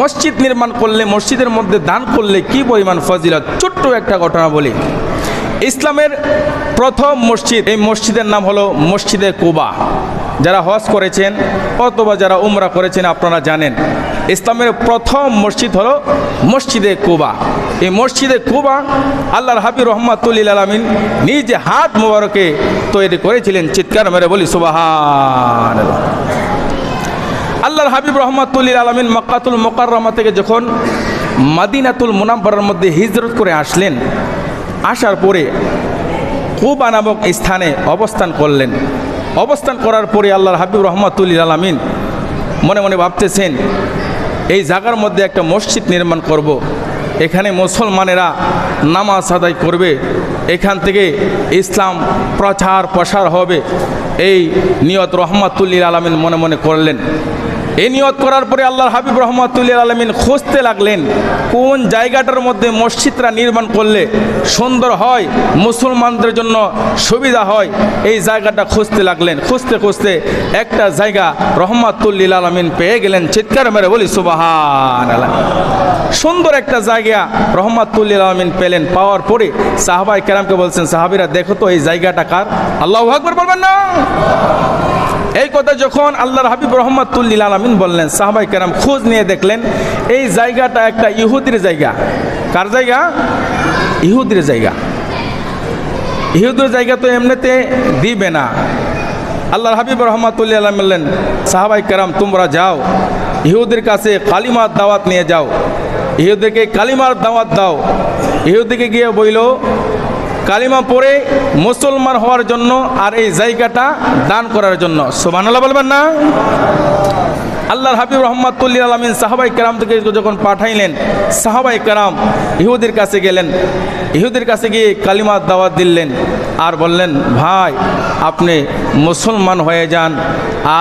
মসজিদ নির্মাণ করলে, মসজিদের মধ্যে দান করলে কি পরিমাণ ফজিলত? ছোট্ট একটা ঘটনা বলি। ইসলামের প্রথম মসজিদ, এই মসজিদের নাম হলো মসজিদে কুবা। যারা হজ করেছেন অথবা যারা উমরা করেছেন আপনারা জানেন, ইসলামের প্রথম মসজিদ হলো মসজিদে কুবা। এই মসজিদে কুবা আল্লাহর হাবিব রহমাতুল্লিল আলমিন নিজে হাত মোবারকে তৈরি করেছিলেন, চিৎকার মেরে বলি সুবাহান আল্লাহর হাবিব রহমাতুল্লিল আলমিন মক্কাতুল মোকাররমা থেকে যখন মাদিনাতুল মুনাম্বরের মধ্যে হিজরত করে আসলেন, আসার পরে কুবা নামক স্থানে অবস্থান করলেন। অবস্থান করার পরে আল্লাহর হাবিব রহমাতুল্লিল আলমিন মনে মনে ভাবতেছেন, এই জায়গার মধ্যে একটা মসজিদ নির্মাণ করব। এখানে মুসলমানেরা নামাজ আদায় করবে। এখান থেকে ইসলাম প্রচার প্রসার হবে। এই নিয়ত রহমাতুল্লিল আলমিন মনে মনে করলেন। এই নিয়ত করার পরে আল্লাহর হাবিব রহমাতুল্লিল আলমিন খুঁজতে লাগলেন, কোন জায়গাটার মধ্যে মসজিদরা নির্মাণ করলে সুন্দর হয়, মুসলমানদের জন্য সুবিধা হয়, এই জায়গাটা খুঁজতে লাগলেন। খুঁজতে খুঁজতে একটা জায়গা রহমাতুল্লিল আলমিন পেয়ে গেলেন, চিৎকার মেরে বলি সুবাহান। সুন্দর একটা জায়গা রহমাতুল্লিল আলমিন পেলেন, পাওয়ার পরে সাহাবাই কেরামকে বলছেন, সাহাবিরা, দেখো তো এই জায়গাটা কার? আল্লাহ আকবর বলবেন না। এই কথা যখন আল্লাহর হাবিব রহমাতুল্লিল আলমিন বললেন সাহাবাই কেরাম খোঁজ নিয়ে দেখলেন, এই জায়গাটা একটা ইহুদির জায়গা। কার জায়গা? ইহুদির জায়গা। ইহুদের জায়গা তো এমনিতে দিবে না। আল্লাহর হাবিব রহমাতুল্লাহ আলম বললেন সাহাবাই কেরাম, তোমরা যাও, ইহুদের কাছে কালিমার দাওয়াত নিয়ে যাও। ইহুদেরকে কালিমার দাওয়াত দাও। ইহুদিকে গিয়ে বইল কালিমা পড়ে মুসলমান হওয়ার জন্য আর এই জায়গাটা দান করার জন্য। সোবানাল্লাহ বলবেন না? আল্লাহর হাবিব রহমাতুল্লিল আলমিন সাহাবাই কেরাম থেকে যখন পাঠাইলেন সাহাবাই কেরাম ইহুদের কাছে গেলেন। ইহুদের কাছে গিয়ে কালিমার দাওয়াত দিলেন আর বললেন, ভাই, আপনি মুসলমান হয়ে যান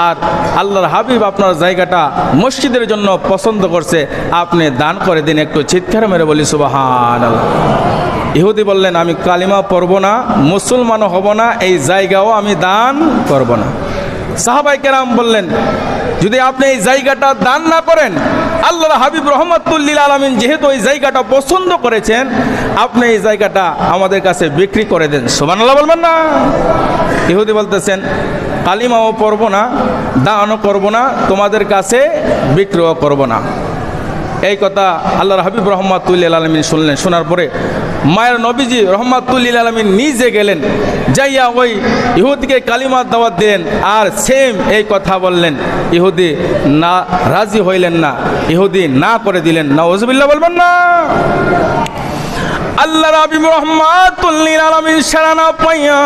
আর আল্লাহর হাবিব আপনার জায়গাটা মসজিদের জন্য পছন্দ করছে। আপনি দান করে দিন, একটু চিৎকার মেরে বলি সুবাহান আল্লাহ ইহুদি বললেন, আমি কালিমা পড়ব না মুসলমানও হব না, এই জায়গাও আমি দান করব না। সাহাবাই কেরাম বললেন, যদি আপনি এই জায়গাটা দান না করেন আল্লাহ হাবিব রহমতুল্লিল আলমিন যেহেতু এই জায়গাটা পছন্দ করেছেন, আপনি এই জায়গাটা আমাদের কাছে বিক্রি করে দেন। সোমান আল্লাহ বলবেন না। ইহুদি বলতেছেন, কালিমাও পড়ব না, দানও করব না, তোমাদের কাছে বিক্রিও করব না। এই কথা আল্লাহর হাবিব রহমাতুল্লিল আলমিন শুনলেন। শোনার পরে মায়ের নবীজি রহমাতুল্লিল আলমিন নিজে গেলেন, যাইয়া ওই ইহুদিকে কালিমার দাওয়াত দিলেন, আর সেম এই কথা বললেন। ইহুদি না, রাজি হইলেন না। ইহুদি না করে দিলেন। না ওজবিল্লা বলবেন না। আল্লাহ রাবি রহমাতুল্লিল আলমিন সারানা পাইয়া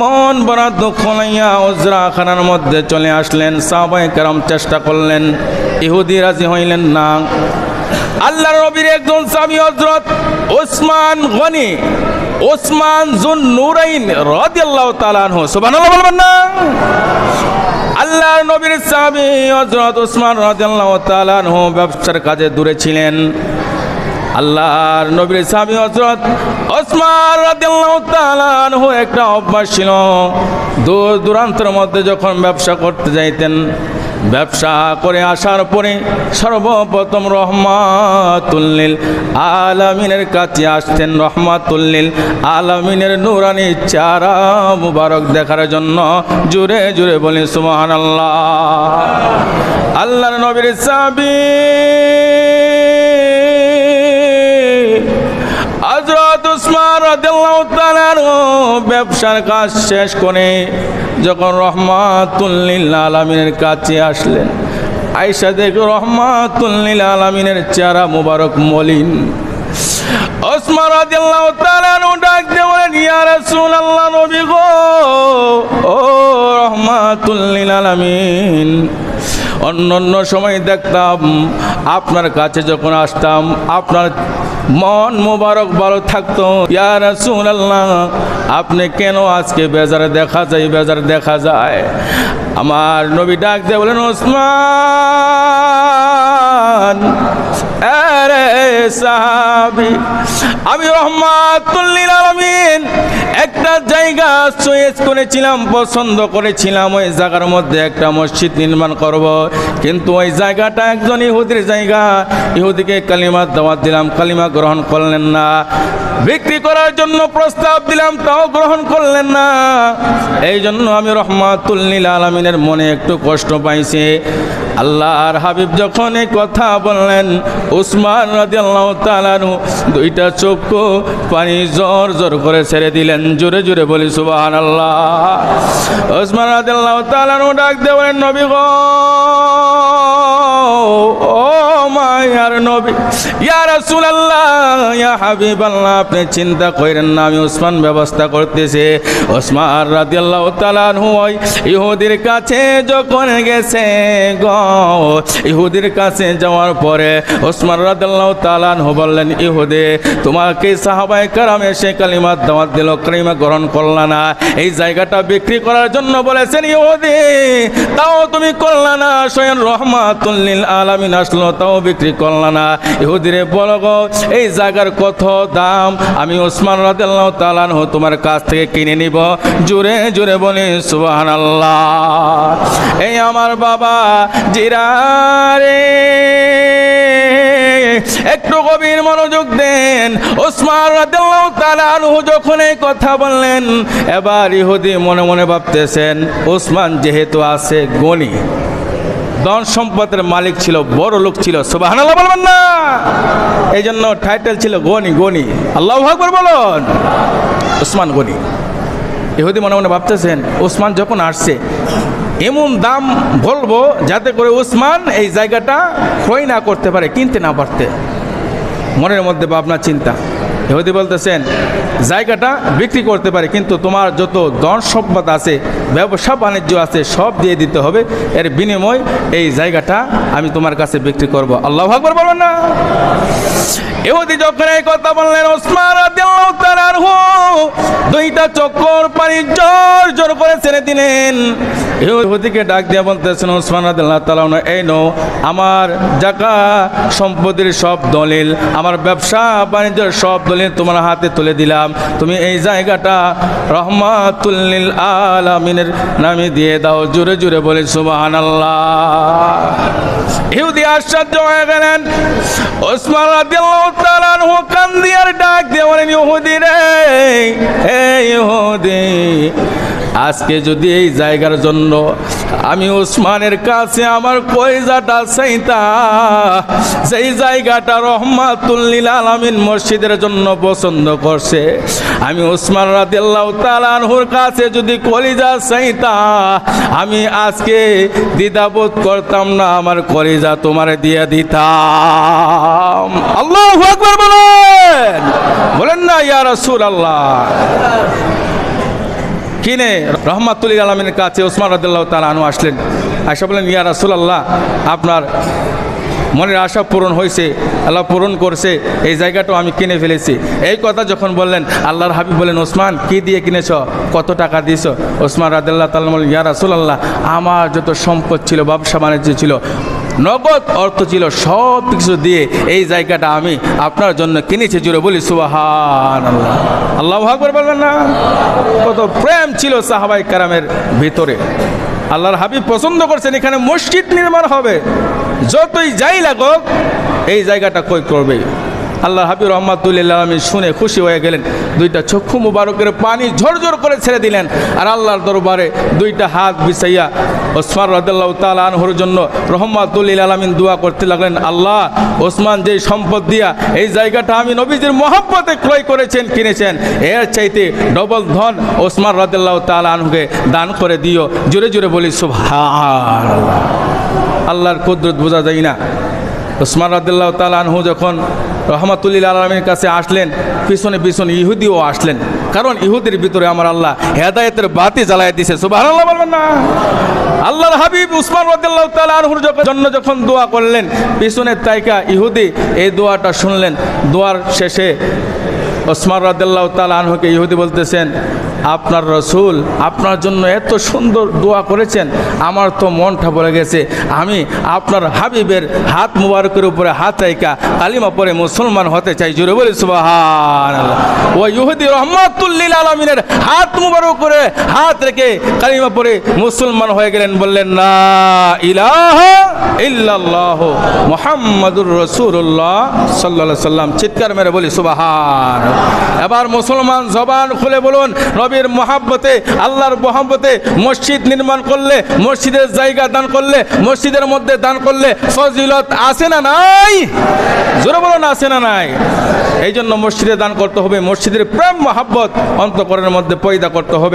মন বড় দুঃখ লাইয়া ওজরা খানার মধ্যে চলে আসলেন সাহবাই কারাম চেষ্টা করলেন, ইহুদি রাজি হইলেন না। আল্লাহ রবির একজন স্বামী হজরত ওসমান গনি, ওসমান জুন নুরাইন রাদিয়াল্লাহু তাআলা আনহু। সুবহানাল্লাহ বলবেন না? আল্লাহর নবীর স্বামী হজরত ওসমান রাদিয়াল্লাহু তাআলা আনহু ব্যবসার কাজে দূরে ছিলেন। আল্লাহর নবীর স্বামী হজরত ওসমান রাদিয়াল্লাহু একটা অভ্যাস ছিল। দূর দূরান্তের মধ্যে যখন ব্যবসা করতে যাইতেন ব্যবসা করে আসার পরে সর্বপ্রথম রহমাতুল্লিল আলামিনের কাছে আসতেন। রহমাতুল্লিল আলামিনের নুরানি চারা মুবারক দেখার জন্য জুড়ে জুড়ে বলি সুমহান আল্লাহ আল্লাহর নবীর সাবি হজরত উসমান ব্যবসার কাজ শেষ করে যখন রহমাতুল্লিল আলামিনের কাছে আসলেন, আয়েশা দেখ রহমাতুল্লিল আলামিনের চেহারা মুবারক মলিন। ওসমান গো, ও অন্য অন্য সময় দেখতাম, আপনার কাছে যখন আসতাম, আপনার মন মোবারক ভালো থাকতো। ইয়া রাসূলুল্লাহ আপনি কেন আজকে বেজারে দেখা যায়, বেজার দেখা যায়? আমার নবী ডাক দিয়ে বলেন, ওসমান সাহাবি, আমি রহমাতুল্লিল আলমিন একটা জায়গা চয়েস করেছিলাম, পছন্দ করেছিলাম, ওই জায়গার মধ্যে একটা মসজিদ নির্মাণ করব। কিন্তু ওই জায়গাটা একজন ইহুদির জায়গা, ইহুদিকে কালিমা দাওয়াত দিলাম, কালিমা গ্রহণ করলেন না। বিক্রি করার জন্য প্রস্তাব দিলাম, তাও গ্রহণ করলেন না। এই জন্য আমি রহমাতুল্লিল আলমিনের মনে একটু কষ্ট পাইছি। আল্লাহর হাবিব যখন কথা বললেন উসমান রাদিয়াল্লাহু তাআলাহু দুইটা চক্ষু পানি জোর জোর করে ছেড়ে দিলেন, জোরে জোরে বলি সুবহানাল্লাহ। উসমান রাদিয়াল্লাহু তাআলাহু ডাক দেবেন নবী গো, ও মায়ার নবী রাসূলুল্লাহ, ইয়া হাবিবাল্লাহ, আপনি চিন্তা না, আমি উসমান ব্যবস্থা ওসমান রাদিয়াল্লাহু তাআলা ইহুদির কাছে যখন গেছে ইহুদির কাছে যাওয়ার পরে ওসমান রাদিয়াল্লাহু তাআলা বললেন, ইহুদি, তোমাকে সাহাবায়ে কেরাম এসে কালিমা দাওয়াত দিল, কালিমা গ্রহণ করলা না। এই জায়গাটা বিক্রি করার জন্য বলেছেন, ইহুদি, তাও তুমি করলা না। স্বয়ং রহমাতুল্লিল আলামিন আসলো, তাও বিক্রি করলা না ইহুদিরে এই জায়গার কত দাম? আমি ওসমান রাদিয়াল্লাহু তাআলা আনহু তোমার কাছ থেকে কিনে নিব। জোরে জোরে বলি, সুবহানাল্লাহ। এই আমার বাবা, জিরারে। একটু গভীর মনোযোগ দেন। ওসমান রাদিয়াল্লাহু তাআলা আনহু যখন এই কথা বললেন, এবার ইহুদি মনে মনে ভাবতেছেন, ওসমান যেহেতু আছে গণি ধন সম্পদের মালিক ছিল, বড় লোক ছিল। না। এই জন্য টাইটেল ছিল গনি গনি। আল্লাহ বলুন। ওসমান গনি। ইহুদি মনে মনে ভাবতেছেন, ওসমান যখন আসছে, এমন দাম বলব যাতে করে ওসমান এই জায়গাটা ক্রয় না করতে পারে, কিনতে না পারতে। মনের মধ্যে ভাবনা, চিন্তা। ইহুদি বলতেছেন, জায়গাটা বিক্রি করতে পারে, কিন্তু তোমার যত ধন সম্পদ আছে, ব্যবসা বাণিজ্য আছে, সব দিয়ে দিতে হবে। এর বিনিময় এই জায়গাটা আমি তোমার কাছে বিক্রি করব। আল্লাহ আকবর বলবেন না। ইহুদি যখন এই কথা বললেন, ওসমান দুইটা চক্কর পানি জোর জোর করে ছেড়ে দিলেন। ইহুদিকে ডাক দিয়ে বলতেছেন ওসমান আনহু, এই নো আমার জাকা সম্পত্তির সব দলিল আমার ব্যবসা বাণিজ্যের সব দলিল তোমার হাতে তুলে দিলাম। তুমি এই জায়গাটা রহমাতুল্লিল আলামিনের নামে দিয়ে দাও জোরে জোরে বলে সুবহানাল্লাহ। ইহুদি আশ্চর্য হয়ে গেলেন। ওসমান রাদিয়াল্লাহু তাআলা আনহু কান্দিয়ার ডাক দিয়ে বলেন ইহুদি রে এই ইহুদি আজকে যদি এই জায়গার জন্য আমি উসমানের কাছে আমার কয়জাটা চাইতা সেই জায়গাটা রহমাতুল্লিল আলামিন মসজিদের জন্য পছন্দ করছে, আমি ওসমান রাদিয়াল্লাহু তাআলা আনহুর কাছে যদি কলিজা চাইতা, আমি আজকে দ্বিধাবোধ করতাম না, আমার কলিজা তোমার দিয়ে দিতাম। আল্লাহ বলেন। বলেন না, ইয়া রাসূলুল্লাহ। কিনে রহমাতুল্লিল আলমের কাছে ওসমান রাদিল্লাহ তালা আনু আসলেন। আশা বলেন ইয়া রাসুলাল্লাহ, আপনার মনের আশা পূরণ হয়েছে, আল্লাহ পূরণ করছে, এই জায়গাটাও আমি কিনে ফেলেছি। এই কথা যখন বললেন, আল্লাহর হাবিব বলেন ওসমান, কি দিয়ে কিনেছ? কত টাকা দিয়েছ? ওসমান তাল্লাহ বলেন ইয়া রাসুলাল্লাহ, আমার যত সম্পদ ছিল, ব্যবসা বাণিজ্য ছিল নগদ অর্থ ছিল সব কিছু দিয়ে এই জায়গাটা আমি আপনার জন্য কিনেছি, জুড়ে বলি সুবাহান আল্লাহ আকবর বলবেন না? কত প্রেম ছিল সাহাবাই কারামের ভিতরে। আল্লাহর হাবিব পছন্দ করছেন, এখানে মসজিদ নির্মাণ হবে। যতই যাই লাগুক, এই জায়গাটা কই করবে আল্লাহ হাবিব রহমাতুল্লাহ আলমী শুনে খুশি হয়ে গেলেন। দুইটা চক্ষু মুবারকের পানি ঝরঝর করে ছেড়ে দিলেন। আর আল্লাহর দরবারে দুইটা হাত বিছাইয়া ওসমান রাদাল্লাহ তাল আনহর জন্য রহমাতুল্লিল আলমিন দোয়া করতে লাগলেন, আল্লাহ, ওসমান যেই সম্পদ দিয়া এই জায়গাটা আমি নবীজির মহব্বতে ক্রয় করেছেন, কিনেছেন, এর চাইতে ডবল ধন ওসমান রাদাল্লাহ তাল আনহুকে দান করে দিও। জোরে জোরে বলি সুবহান আল্লাহর কুদরত বোঝা যায় না। ওসমান রাদিল্লাহ তাল আনহু যখন রহমাতুল্লিল আলমের কাছে আসলেন, পিছনে পিছনে ইহুদিও আসলেন। কারণ ইহুদির ভিতরে আমার আল্লাহ হেদায়েতের বাতি জ্বালাই দিছে। সুবাহ আল্লাহ বলবেন না। আল্লাহর হাবিব উসমান রদিল্লাহ তাল আনহুর যখন- জন্য যখন দোয়া করলেন পিছনের তাইকা ইহুদি এই দোয়াটা শুনলেন। দোয়ার শেষে ওসমান রাদিল্লাহ তাল আনহুকে ইহুদি বলতেছেন আপনার রসুল আপনার জন্য এত সুন্দর দোয়া করেছেন, আমার তো মনটা বলে গেছে। আমি আপনার হাবিবের হাত মুবারকের উপরে হাত রাইকা কালিমা পরে মুসলমান হতে চাই জুড়ে বলি সুবাহান ও ইহুদি রহমাতুল্লিল আলমিনের হাত মুবারক করে হাত রেখে কালিমা পরে মুসলমান হয়ে গেলেন, বললেন না ইলাহ ইল্লাল্লাহ মোহাম্মদুর রসুল্লাহ সাল্লাহ সাল্লাম চিৎকার মেরে বলি সুবাহান এবার মুসলমান জবান খুলে বলুন নবীর মহাব্বতে, আল্লাহর মহাব্বতে মসজিদ নির্মাণ করলে, মসজিদের জায়গা দান করলে, মসজিদের মধ্যে দান করলে ফজিলত আছে না নাই? জোরে বলো না, আছে না নাই? এই জন্য মসজিদে দান করতে হবে, মসজিদের প্রেম মহাব্বত অন্তকরণের মধ্যে পয়দা করতে হবে।